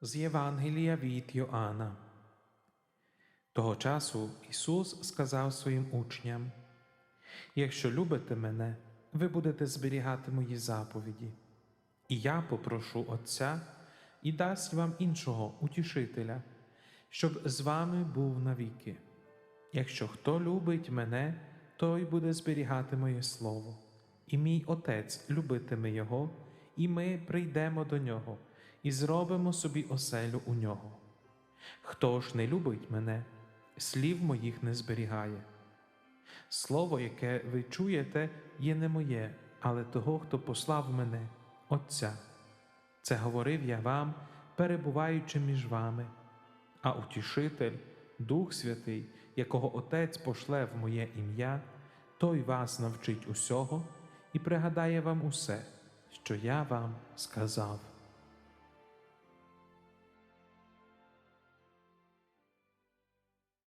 З Євангелія від Йоанна. Того часу Ісус сказав своїм учням: Якщо любите мене, ви будете зберігати мої заповіді, і я попрошу Отця і дасть вам іншого утішителя, щоб з вами був навіки. Якщо хто любить мене, той буде зберігати моє слово, і мій Отець любитиме Його, і ми прийдемо до нього і зробимо собі оселю у нього. Хто ж не любить мене, слів моїх не зберігає. Слово, яке ви чуєте, є не моє, але того, хто послав мене, Отця. Це говорив я вам, перебуваючи між вами, а утішитель, Дух Святий, якого Отець пошле в моє ім'я, той вас навчить усього і пригадає вам усе, що я вам сказав.